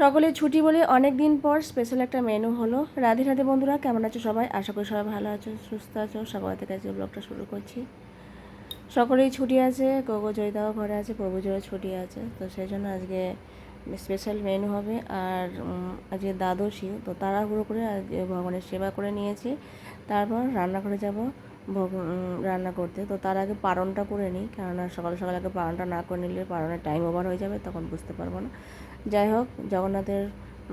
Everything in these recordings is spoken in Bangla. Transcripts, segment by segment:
সকলে ছুটি বলে অনেক দিন পর স্পেশাল একটা মেনু হলো। রাধে রাধে বন্ধুরা, কেমন আছো সবাই? আশা করি সবাই ভালো আছো, সুস্থ আছো। সকাল থেকে আজকে ব্লগটা শুরু করছি। সকলেই ছুটি আছে, গগো জয়দাও ঘরে আছে, প্রভু জয়ের ছুটি আছে। তো সেই জন্য আজকে স্পেশাল মেনু হবে। আর আজকে দ্বাদশী, তো তাড়াহুড়ো করে আজকে ভগবানের সেবা করে নিয়েছি। তারপর রান্না করে যাব। রান্না করতে। তো তার আগে পারণটা করে নিই, কেননা সকাল সকাল আগে পারণটা না করে নিলে পারণের টাইম ওভার হয়ে যাবে, তখন বুঝতে পারব না। যাই হোক, জগন্নাথের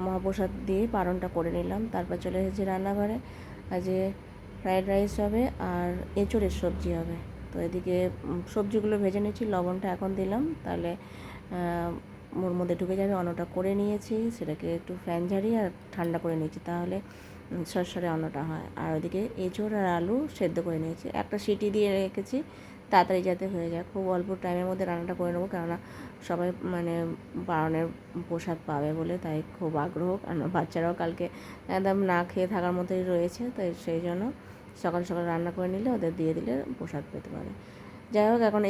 মহাপ্রসাদ দিয়ে পারণটা করে নিলাম। তারপর চলে এসেছি রান্নাঘরে। আজকে ফ্রায়েড রাইস হবে আর এঁচড়ের সবজি হবে। তো এদিকে সবজিগুলো ভেজে নিয়েছি, লবণটা এখন দিলাম। তাহলে ওর মধ্যে ঢুকে যাবে, অন্নটা করে নিয়েছি, সেটাকে একটু ফ্যান ঝাড়িয়ে আর ঠান্ডা করে নিয়েছি, তাহলে সরসরে অন্নটা হয়। আর ওদিকে এঁচড় আর আলু সেদ্ধ করে নিয়েছি। একটা সিটি দিয়ে রেখেছি, তাড়াতাড়ি যাতে হয়ে যায়। খুব অল্প টাইমের মধ্যে রান্নাটা করে নেব, কেননা সবাই মানে বারণের প্রসাদ পাবে বলে তাই খুব আগ্রহ। কারণ বাচ্চারাও কালকে একদম না খেয়ে থাকার মতোই রয়েছে, তাই সেই জন্য সকাল সকাল রান্না করে নিলে ওদের দিয়ে দিলে প্রসাদ পেতে পারে। যাই হোক, এখন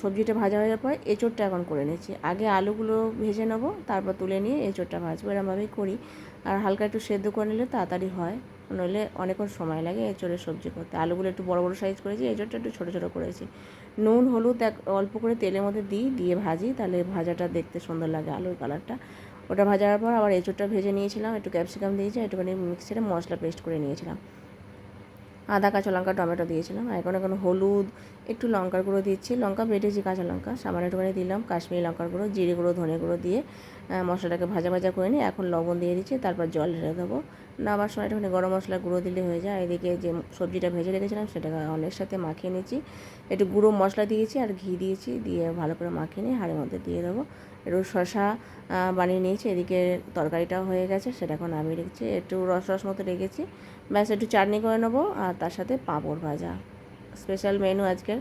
সবজিটা ভাজা হয়ে যাওয়ার পর এঁচোড়টা এখন করে নিচ্ছি। আগে আলুগুলো ভেজে নেব, তারপর তুলে নিয়ে এঁচোড়টা ভাজবো। এরমভাবেই করি। আর হালকা একটু সেদ্ধ করে নিলে তাড়াতাড়ি হয়। নইলে অনেকক্ষণ সময় লাগে এঁচোড়ের সবজি করতে। আলুগুলো একটু বড় বড় সাইজ করেছি, এঁচোড়টা একটু ছোটো ছোটো করেছি। নুন, হলুদ এক, অল্প করে তেলের মধ্যে দিই, দিয়ে ভাজি। তাহলে ভাজাটা দেখতে সুন্দর লাগে আলুর কালারটা। ওটা ভাজার পর আবার এঁচোড়টা ভেজে নিয়েছিলাম, একটু ক্যাপসিকাম দিয়েছি একটুখানি মিক্সারে মশলা পেস্ট করে নিয়েছিলাম। আদা, কাঁচা লঙ্কা, টমেটো দিয়েছিলাম। আর এখন এখন হলুদ, একটু লঙ্কার গুঁড়ো দিচ্ছি। লঙ্কা বেটেছি কাঁচা লঙ্কা। সামান্য একটুখানি দিলাম কাশ্মীরি লঙ্কার গুঁড়ো, জিরে গুঁড়ো, ধনে গুঁড়ো দিয়ে মশলাটাকে ভাজা ভাজা করে নিই এখন লবণ দিয়ে দিচ্ছি, তারপর জল ঢেলে দেবো। নামার সময় একটুখানি গরম মশলা গুঁড়ো দিলে হয়ে যায়। এদিকে যে সবজিটা ভেজে রেখেছিলাম সেটাকে অনেক সাথে মাখিয়ে নিয়েছি একটু গুঁড়ো মশলা দিয়েছি আর ঘি দিয়েছি, দিয়ে ভালো করে মাখিয়ে নিয়ে হাড়ের মধ্যে দিয়ে দেবো। একটু শশা বানিয়ে নিয়েছি। এদিকে তরকারিটাও হয়ে গেছে, সেটা এখন আমি রেখেছি। একটু রস রস মতো রেখেছি। ব্যাস, একটু চাটনি করে নেব, আর তার সাথে পাঁপড় ভাজা। স্পেশাল মেনু আজকের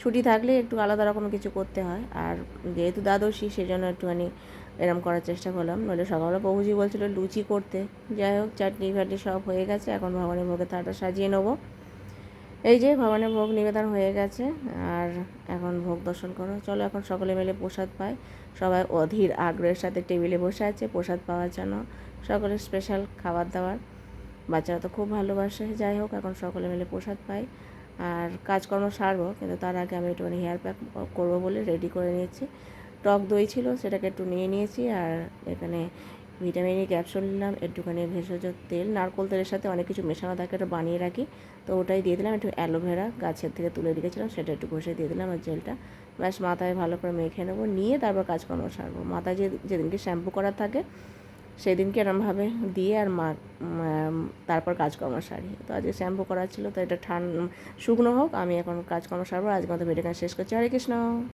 ছুটি থাকলে একটু আলাদা রকম কিছু করতে হয়। আর যেহেতু দ্বাদশী সেই জন্য একটুখানি এরম করার চেষ্টা করলাম। নইলে সকালবেলা প্রভুজি বলছিল, লুচি করতে। যাই হোক চাটনি ফাটনি সব হয়ে গেছে। এখন ভগবানের ভোগে তাটা সাজিয়ে নেব। এই যে ভগবানের ভোগ নিবেদন হয়ে গেছে, আর এখন ভোগ দর্শন করো। চলো এখন সকলে মিলে প্রসাদ পাই। সবাই অধীর আগ্রহের সাথে টেবিলে বসে আছে প্রসাদ পাওয়ার জন্য। সকলের স্পেশাল খাবার দাবার। বাচ্চারা তো খুব ভালোবাসে। যাই হোক, এখন সকলে মিলে প্রসাদ পাই। আর কাজকর্ম সারবো, কিন্তু তার আগে আমি একটুখানি হেয়ার প্যাক করব বলে রেডি করে নিয়েছি। টক দই ছিল, সেটাকে একটু নিয়ে নিয়েছি, আর এখানে ভিটামিন ই ক্যাপসুল নিলাম, একটুখানি ভেষজ তেল, নারকোল তেলের সাথে অনেক কিছু মেশানো থাকে, ওটা বানিয়ে রাখি। তো ওটাই দিয়ে দিলাম, একটু অ্যালোভেরা গাছের থেকে তুলে রেখেছিলাম, সেটা একটু ঘষে দিয়ে দিলাম আর জেলটা। ব্যাস, মাথায় ভালো করে মেখে নেব, নিয়ে তারপর কাজকর্ম সারবো। মাথায় যে, যেদিনকে শ্যাম্পু করার থাকে, সেদিনকে এরমভাবে দিয়ে আর মা তারপর কাজকর্ম সারি। তো আজকে শ্যাম্পু করার ছিল, তো এটা ঠান, শুকনো হোক, আমি এখন কাজকর্ম সারবো আজকে মতো ভিডিওটা শেষ করছি। হরে কৃষ্ণ!